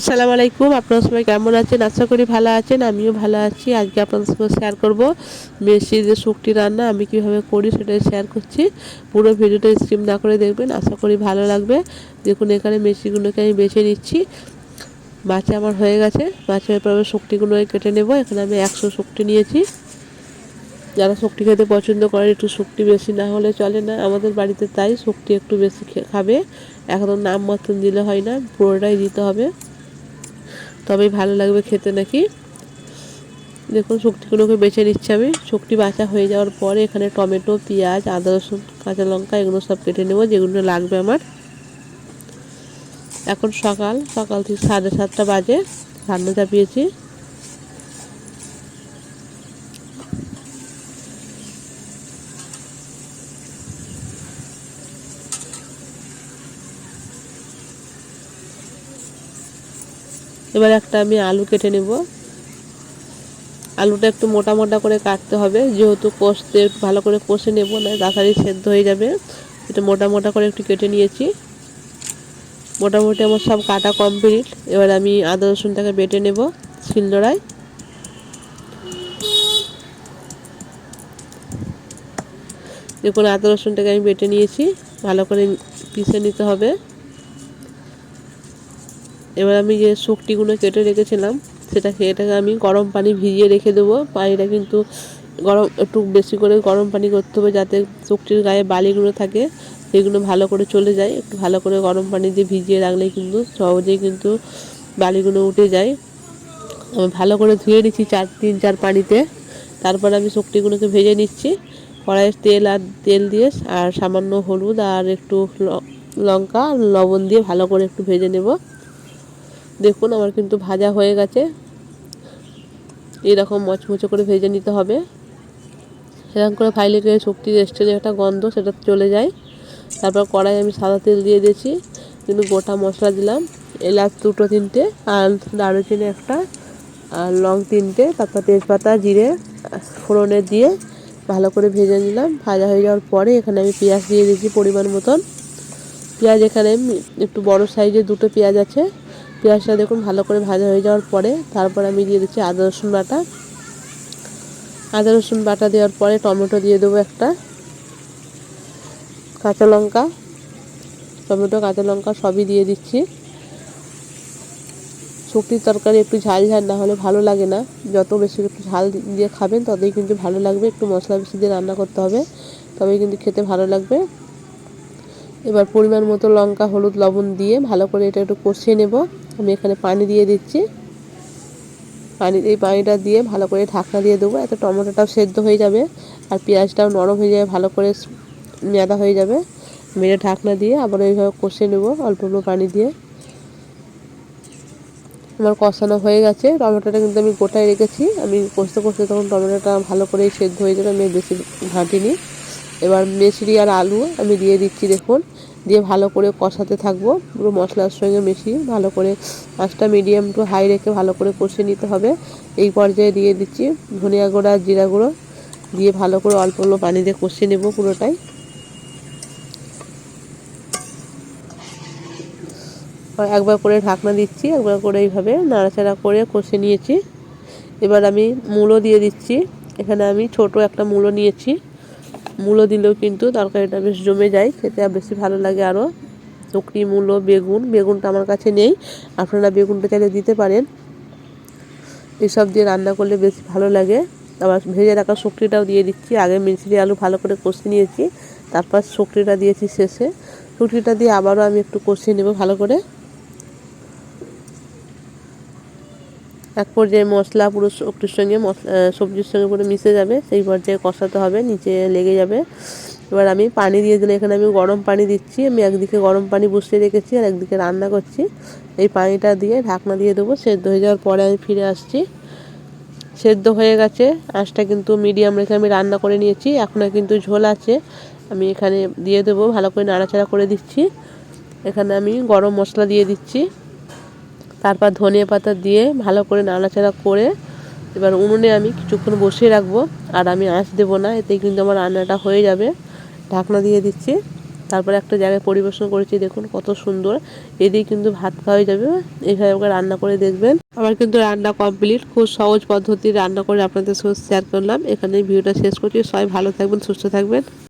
আসসালামু আলাইকুম, আপনারা সবাই কেমন আছেন? আশা করি ভালো আছেন, আমিও ভালো আছি। আজকে আপনাদের সঙ্গে শেয়ার করব মেসি যে শুকটি রান্না, আমি কীভাবে করি সেটাই শেয়ার করছি। পুরো ভিডিওটা স্কিম না করে দেখবেন, আশা করি ভালো লাগবে। দেখুন, এখানে মেসিগুলোকে আমি বেছে নিচ্ছি। মাছে আমার হয়ে গেছে মাছের পর আমি শুকটিগুলো কেটে নেব। এখানে আমি একশো শুকটি নিয়েছি। যারা শক্তি খেতে পছন্দ করে একটু শক্তি বেশি না হলে চলে না। আমাদের বাড়িতে তাই শক্তি একটু বেশি খাবে। একদম নাম মতন দিলে হয় না, পুরোটাই দিতে হবে। তবেই ভালো লাগবে খেতে নাকি? দেখুন, শক্তিগুলোকে বেছে নিচ্ছি আমি। শক্তি বাছা হয়ে যাওয়ার পরে এখানে টমেটো, পেঁয়াজ, আদা, রসুন, কাঁচা লঙ্কা, এগুলো সব কেটে নেব, যেগুলো লাগবে আমার। এখন সকাল সকাল থেকে সাড়ে সাতটা বাজে, রান্না চাপিয়েছি। এবার একটা আমি আলু কেটে নেব। আলুটা একটু মোটা মোটা করে কাটতে হবে। যেহেতু কষতে ভালো করে কষে নেব, না তাড়াতাড়ি সেদ্ধ হয়ে যাবে। এটা মোটা মোটা করে একটু কেটে নিয়েছি। মোটামুটি আমার সব কাটা কমপ্লিট এবার আমি আদা, রসুনটাকে বেটে নেব শিলনোড়ায়। দেখুন, আদা, রসুনটাকে আমি বেটে নিয়েছি। ভালো করে পিষে নিতে হবে। এবার আমি যে শুকটিগুলো কেটে রেখেছিলাম, সেটাকে এটাকে আমি গরম পানি ভিজিয়ে রেখে দেবো। পানিটা কিন্তু গরম, একটু বেশি করে গরম পানি করতে হবে যাতে শুকটির গায়ে বালিগুলো থাকে, সেগুলো ভালো করে চলে যায়। একটু ভালো করে গরম পানি দিয়ে ভিজিয়ে রাখলে কিন্তু সহজেই কিন্তু বালিগুলো উঠে যায়। আমি ভালো করে ধুয়ে নিচ্ছি চার, তিন, চার পানিতে। তারপর আমি শুকটিগুলোকে ভেজে নিচ্ছি। কড়াইয়ের তেল আর তেল দিয়ে আর সামান্য হলুদ আর একটু লঙ্কা লবণ দিয়ে ভালো করে একটু ভেজে নেব। দেখুন, আমার কিন্তু ভাজা হয়ে গেছে। এরকম মচমচে করে ভেজে নিতে হবে। এরকম করে ফাইলে গিয়ে শক্তির এসছে যে একটা গন্ধ, সেটা চলে যায়। তারপর কড়াই আমি সাদা তেল দিয়ে দিয়েছি। কিন্তু গোটা মশলা দিলাম, এলাচ দুটো তিনটে, আর দারুচিনি একটা, আর লং তিনটে, তারপর তেজপাতা, জিরে, ফোড়নে দিয়ে ভালো করে ভেজে নিলাম। ভাজা হয়ে যাওয়ার পরে এখানে আমি পেঁয়াজ দিয়ে দিয়েছি পরিমাণ মতন। পেঁয়াজ এখানে একটু বড় সাইজের দুটো পেঁয়াজ আছে। পেঁয়াজটা দেখুন ভালো করে ভাজা হয়ে যাওয়ার পরে তারপর আমি দিয়ে দিচ্ছি আদা, রসুন বাটা। আদা, রসুন বাটা দেওয়ার পরে টমেটো দিয়ে দেবো একটা। কাঁচা লঙ্কা, টমেটো, কাঁচা লঙ্কা সবই দিয়ে দিচ্ছি। শুক্তির তরকারি একটু ঝাল ঝাল না হলে ভালো লাগে না। যত বেশি একটু ঝাল দিয়ে খাবেন, ততই কিন্তু ভালো লাগবে। একটু মশলা বেশি দিয়ে রান্না করতে হবে, তবেই কিন্তু খেতে ভালো লাগবে। এবার পরিমাণ মতো লঙ্কা, হলুদ, লবণ দিয়ে ভালো করে এটা একটু কষিয়ে নেব। আমি এখানে পানি দিয়ে দিচ্ছি। পানি, এই পানিটা দিয়ে ভালো করে ঢাকনা দিয়ে দেবো, এত টমেটোটাও সেদ্ধ হয়ে যাবে আর পেঁয়াজটাও নরম হয়ে যাবে, ভালো করে মেদা হয়ে যাবে। মেরে ঢাকনা দিয়ে আবার এইভাবে কষে নেব অল্প অল্প পানি দিয়ে। আমার কষানো হয়ে গেছে, টমেটোটা কিন্তু আমি গোটায় রেখেছি। আমি কষতে কষতে তখন টমেটোটা ভালো করে সেদ্ধ হয়ে যাবে, আমি বেশি ঘাঁটিনি। এবার মেশরি আর আলু আমি দিয়ে দিচ্ছি, দেখুন। দিয়ে ভালো করে কষাতে থাকব। পুরো মশলার সঙ্গে মিশিয়ে ভালো করে আঁচটা মিডিয়াম টু হাই রেখে ভালো করে কষে নিতে হবে। এই পর্যায়ে দিয়ে দিচ্ছি ধনিয়া গুঁড়া, জিরা গুঁড়ো। দিয়ে ভালো করে অল্প অল্প পানি দিয়ে কষে নেব পুরোটাই। একবার করে ঢাকনা দিচ্ছি, একবার করে এইভাবে নাড়াচাড়া করে কষে নিয়েছি। এবার আমি মূলো দিয়ে দিচ্ছি। এখানে আমি ছোট একটা মূলো নিয়েছি। মূলো দিলেও কিন্তু তরকারিটা বেশ জমে যায়, খেতে বেশি ভালো লাগে আরও। চকরি মূলো বেগুন, বেগুনটা আমার কাছে নেই, আপনারা বেগুনটা চাইলে দিতে পারেন। এসব দিয়ে রান্না করলে বেশি ভালো লাগে। আবার ভেজে রাখা শুকরিটাও দিয়ে দিচ্ছি, আগে মিচড়ি আলু ভালো করে কষে নিয়েছি, তারপর শুকরিটা দিয়েছি শেষে। শুকরিটা দিয়ে আবারও আমি একটু কষিয়ে নেব ভালো করে। এক পর্যায়ে মশলা পুরো সবজির সঙ্গে মশলা সবজির সঙ্গে পুরো মিশে যাবে, সেই পর্যায়ে কষাতে হবে, নিচে লেগে যাবে। এবার আমি পানি দিয়ে দিলে এখানে আমি গরম পানি দিচ্ছি, আমি একদিকে গরম পানি বসিয়ে রেখেছি আর একদিকে রান্না করছি। এই পানিটা দিয়ে ঢাকনা দিয়ে দেবো, সেদ্ধ হয়ে যাওয়ার পরে আমি ফিরে আসছি। সেদ্ধ হয়ে গেছে, আঁচটা কিন্তু মিডিয়াম রেখে আমি রান্না করে নিয়েছি, এখনও কিন্তু ঝোল আছে। আমি এখানে দিয়ে দেবো, ভালো করে নাড়াচাড়া করে দিচ্ছি। এখানে আমি গরম মশলা দিয়ে দিচ্ছি। তারপর ধনিয়া পাতা দিয়ে ভালো করে নাড়াচাড়া করে এবার উনুনে আমি কিছুক্ষণ বসিয়ে রাখব। আর আমি আঁচ দেবো না, এতেই কিন্তু আমার রান্নাটা হয়ে যাবে। ঢাকনা দিয়ে দিচ্ছি। তারপরে একটা জায়গায় পরিবেশন করেছি, দেখুন কত সুন্দর। এদিকে কিন্তু ভাত খাওয়া যাবে। এইভাবে একবার রান্না করে দেখবেন। আমার কিন্তু রান্না কমপ্লিট। খুব সহজ পদ্ধতি রান্না করে আপনাদের সাথে শেয়ার করলাম। এখানে ভিডিওটা শেষ করছি। সবাই ভালো থাকবেন, সুস্থ থাকবেন।